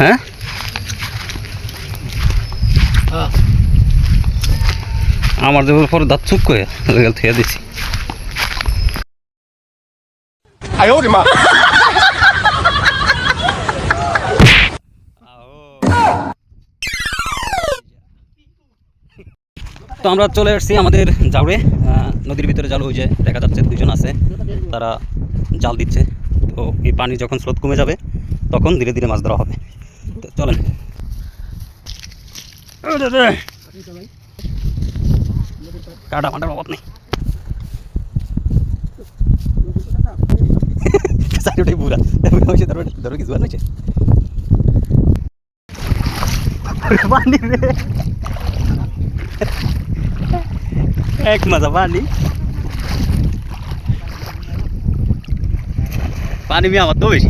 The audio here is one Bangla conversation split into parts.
হ্যাঁ? আমার দেবর পর দাঁত চুপ করে রেগাল থেকে দিছি। তো আমরা চলে এসেছি আমাদের জাউড়ে নদীর ভিতরে জাল হয়ে যায় দেখা যাচ্ছে দুজন আছে তারা জাল দিচ্ছে। তো এই পানি যখন স্রোত কমে যাবে তখন ধীরে ধীরে মাছ ধরা হবে। চলেন ও দে দে। কাটা মাটার অভাব নেই চারিটাই বুড়া বুড়া হয়েছে ধরো ধরো কিছু আর নিচে পানি রে এক মাজা পানি পানি বি আমার তো বেশি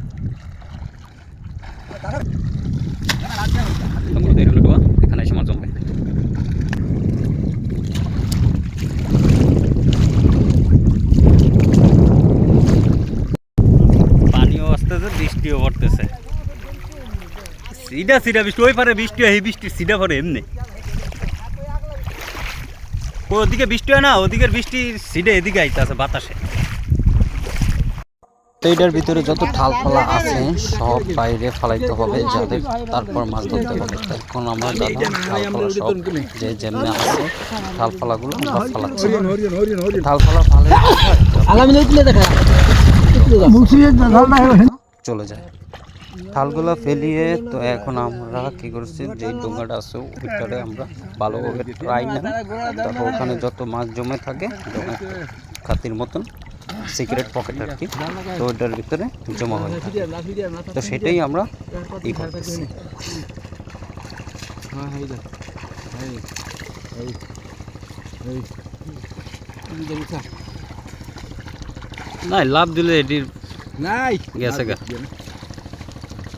সিধা সিধা বৃষ্টি ওই পারে বৃষ্টি হয় এই বৃষ্টি সিধা পড়ে এমনি। ওদিকে বৃষ্টি হয় না ওদিকের বৃষ্টি সিধে এদিকে আইতেছে বাতাসে। তো এটার ভিতরে যত ঠাল ফালা আছে সব বাইরে ফালাইতে হবে যাদের তারপর মাছ ধরতে হবে এখন আমরা দাদা ঠাল ফালা সব যে যেমনি আছে ঠাল ফালাগুলো আমরা ফালাচ্ছি। ঠাল ফালা ফালে চলে যায়। ঠালগুলো ফেলিয়ে তো এখন আমরা কি করছি? যে ডোঙ্গাটা আছে ওইটারে আমরা ভালোভাবে ট্রাই না তারপর ওখানে যত মাছ জমে থাকে জমে খাতির মতন সিক্রেট পকেট আর কি তো ওটার ভিতরে জমা হয়ে থাকে। তো সেটাই আমরা ই করতেছি। না লাভ দিলে এটির নাই। গেছে গা।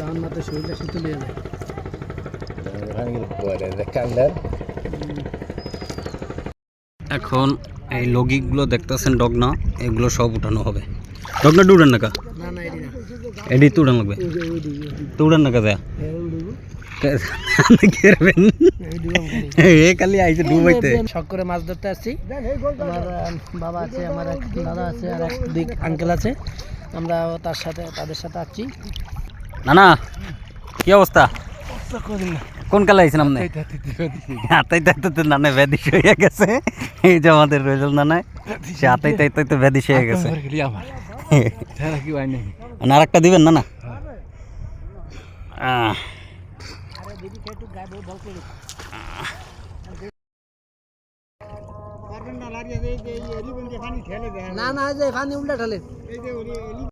জাহান শরীরটা শীতল হয়ে যায়। এখন এই লগিগুলো দেখতেছেন ডগনা এগুলো সব উঠানো হবে। ডগনা উড়ান না কা না না এটি না। এডি তো উড়ান লাগবে। তো উড়ান না এ খালি আইছে ডুবাইতে। শখ করে মাছ ধরতে আসছি। আমার বাবা আছে আমার এক দাদা আছে আর এক দুই আঙ্কেল আছে। আমরা তার সাথে তাদের সাথে আসছি। না না কি অবস্থা? কোন কালে আইছেন আপনি? হাতাই তাইতে তো নানা ব্যাধিস হয়ে গেছে। এই যে আমাদের রয়েজল নানায় সে হাতাই তাইতে তো ব্যাধিস হয়ে গেছে। হয় আর একটা দিবেন না না। না না যে পানি উল্টা ঢালে